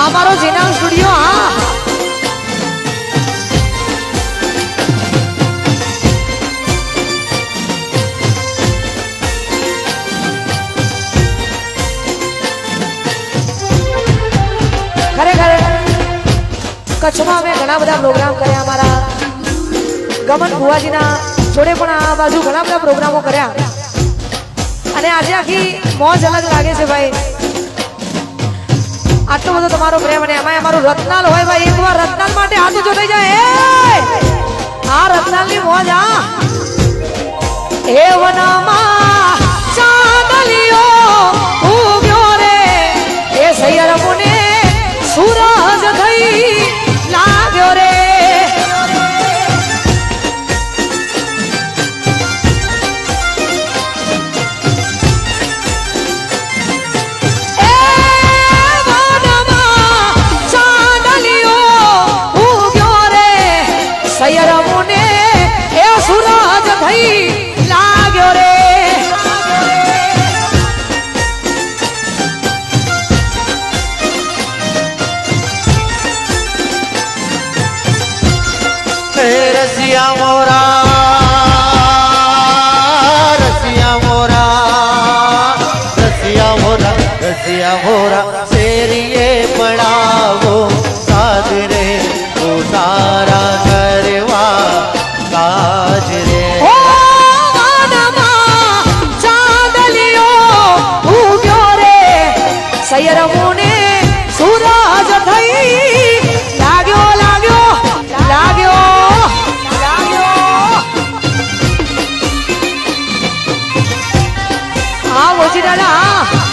આ મારો સ્ટુડિયો, હા. ખરેખર, કચ્છમાં અમે ઘણા બધા પ્રોગ્રામ કર્યા અમારા. ગમન ભુવાજીના જોડે પણ આ બાજુ ઘણા બધા પ્રોગ્રામો કર્યા. અને આજે આખી મોજ અલગ લાગે છે ભાઈ. આટલો બધો તમારો પ્રેમ અને એમાં અમારું રત્નાલ હોય ભાઈ એકવાર રત્નાલ માટે હાથ ઊંચો થઈ જાય. આ આ રત્નાલની મોજ આ એ વનમાં રસિયા મોરા રસિયા મોરા રસિયા મોરા રસિયા મોરા સૈયર મુને સૂરજ થઈ. લાગ્યો લાગ્યો લાગ્યો લાગ્યો. આ ઓજીડાલા